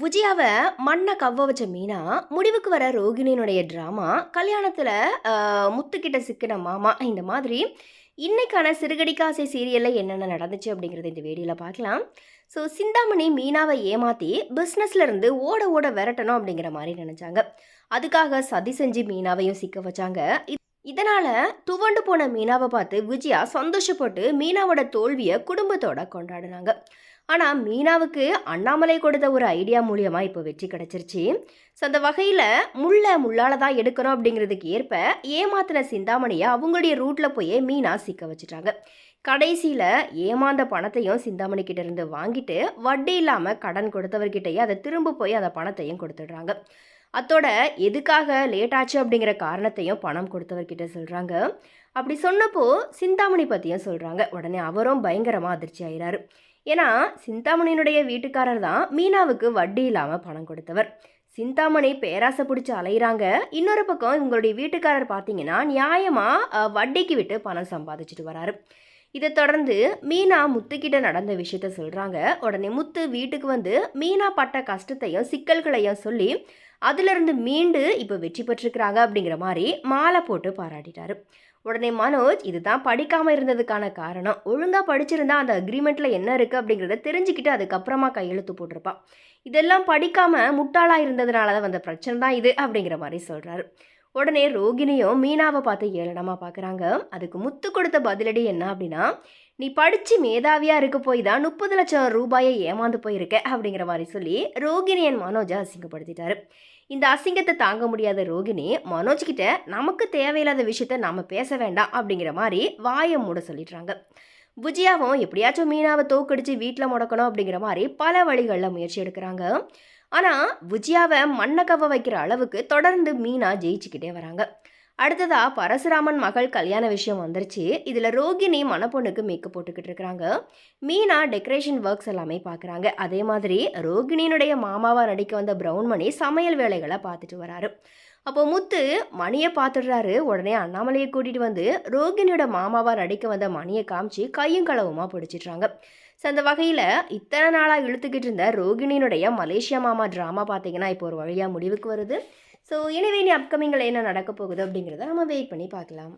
விஜயாவை மண்ணை கவ்வ வச்ச மீனா முடிவுக்கு வர ரோகிணியினுடைய ட்ராமா கல்யாணத்தில் முத்துக்கிட்ட சிக்கின மாமா இந்த மாதிரி இன்னைக்கான சிறுகடிக்காசை சீரியலில் என்னென்ன நடந்துச்சு அப்படிங்கிறத இந்த வீடியோவில் பார்க்கலாம். ஸோ சிந்தாமணி மீனாவை ஏமாற்றி பிஸ்னஸ்லேருந்து ஓட ஓட விரட்டணும் அப்படிங்கிற மாதிரி நினச்சாங்க. அதுக்காக சதி செஞ்சு மீனாவையும் சிக்க வச்சாங்க. இதனால் துவண்டு போன மீனாவை பார்த்து விஜயா சந்தோஷப்பட்டு மீனாவோட தோல்வியை குடும்பத்தோட கொண்டாடினாங்க. ஆனால் மீனாவுக்கு அண்ணாமலை கொடுத்த ஒரு ஐடியா மூலியமாக இப்போ வெற்றி கிடச்சிருச்சு. ஸோ அந்த வகையில் முள்ள முள்ளால் தான் எடுக்கணும் அப்படிங்கிறதுக்கு ஏற்ப ஏமாத்தின சிந்தாமணியை அவங்களுடைய ரூட்டில் போய் மீனா சிக்க வச்சுட்டாங்க. கடைசியில் ஏமாந்த பணத்தையும் சிந்தாமணி கிட்டேருந்து வாங்கிட்டு வட்டி இல்லாமல் கடன் கொடுத்தவர்கிட்டயே அதை திரும்ப போய் அந்த பணத்தையும் கொடுத்துடுறாங்க. அத்தோட எதுக்காக லேட் ஆச்சு அப்படிங்கிற காரணத்தையும் பணம் கொடுத்தவர்கிட்ட சொல்கிறாங்க அப்படி சொன்னப்போ சிந்தாமணி பற்றியும் சொல்கிறாங்க உடனே அவரும் பயங்கரமாக அதிர்ச்சி ஆயிறாரு. ஏன்னா சிந்தாமணியினுடைய வீட்டுக்காரர் தான் மீனாவுக்கு வட்டி இல்லாமல் பணம் கொடுத்தவர். சிந்தாமணி பேராசை பிடிச்சி அலையிறாங்க. இன்னொரு பக்கம் இவங்களுடைய வீட்டுக்காரர் பார்த்தீங்கன்னா நியாயமாக வட்டிக்கு விட்டு பணம் சம்பாதிச்சுட்டு வராரு. இதை தொடர்ந்து மீனா முத்துக்கிட்ட நடந்த விஷயத்த சொல்கிறாங்க உடனே முத்து வீட்டுக்கு வந்து மீனா பட்ட கஷ்டத்தையும் சிக்கல்களையும் சொல்லி அதிலிருந்து மீண்டு இப்போ வெற்றி பெற்றிருக்கிறாங்க அப்படிங்கிற மாதிரி மாலை போட்டு பாராட்டிட்டாரு. உடனே மனோஜ் இதுதான் படிக்காமல் இருந்ததுக்கான காரணம். ஒழுங்காக படிச்சிருந்தா அந்த அக்ரிமெண்ட்டில் என்ன இருக்குது அப்படிங்கிறத தெரிஞ்சுக்கிட்டு அதுக்கப்புறமா கையெழுத்து போட்டிருப்பான் இதெல்லாம் படிக்காமல் முட்டாளாக இருந்ததுனால தான் வந்த பிரச்சனை தான் இது அப்படிங்கிற மாதிரி சொல்கிறாரு உடனே ரோகிணியும் மீனாவை பார்த்து ஏளனமாக பார்க்குறாங்க அதுக்கு முத்து கொடுத்த பதிலடி என்ன அப்படின்னா நீ படித்து மேதாவியாக இருக்க போய் தான் முப்பது லட்சம் ரூபாயை ஏமாந்து போயிருக்க அப்படிங்கிற மாதிரி சொல்லி ரோகிணியன் மனோஜை அசிங்கப்படுத்திட்டாரு. இந்த அசிங்கத்தை தாங்க முடியாத ரோகிணி மனோஜ் கிட்ட நமக்கு தேவையில்லாத விஷயத்த நாம் பேச வேண்டாம் அப்படிங்கிற மாதிரி வாயை மூட சொல்லிடுறாங்க. விஜயாவும் எப்படியாச்சும் மீனாவை தோக்கடிச்சு வீட்டில் முடக்கணும் அப்படிங்கிற மாதிரி பல வழிகளில் முயற்சி எடுக்கிறாங்க. ஆனால் விஜயாவை மண்ணை கவ வைக்கிற அளவுக்கு தொடர்ந்து மீனா ஜெயிச்சுக்கிட்டே வராங்க. அடுத்ததாக பரசுராமன் மகள் கல்யாண விஷயம் வந்துருச்சு. இதில் ரோகிணி மணப்பொண்ணுக்கு மேக்கப் போட்டுக்கிட்டு இருக்கிறாங்க. மீனா டெக்கரேஷன் ஒர்க்ஸ் எல்லாமே பார்க்குறாங்க அதே மாதிரி ரோகிணியினுடைய மாமாவாக நடிக்க வந்த பிரவுன்மணி சமையல் வேலைகளை பார்த்துட்டு வராரு. அப்போ முத்து மணியை பார்த்துடுறாரு. உடனே அண்ணாமலையை கூட்டிகிட்டு வந்து ரோகிணியோட மாமாவாக நடிக்க வந்த மணியை காமிச்சு கையும் களவுமாக பிடிச்சிட்றாங்க. ஸோ அந்த வகையில் இத்தனை நாளாக இழுத்துக்கிட்டு இருந்த ரோகிணியினுடைய மலேசியா மாமா ட்ராமா பார்த்தீங்கன்னா இப்போ ஒரு வழியாக முடிவுக்கு வருது. ஸோ எனவே இனி அப்கமிங்கில் என்ன நடக்க போகுது அப்படிங்கிறத நம்ம வெயிட் பண்ணி பார்க்கலாம்.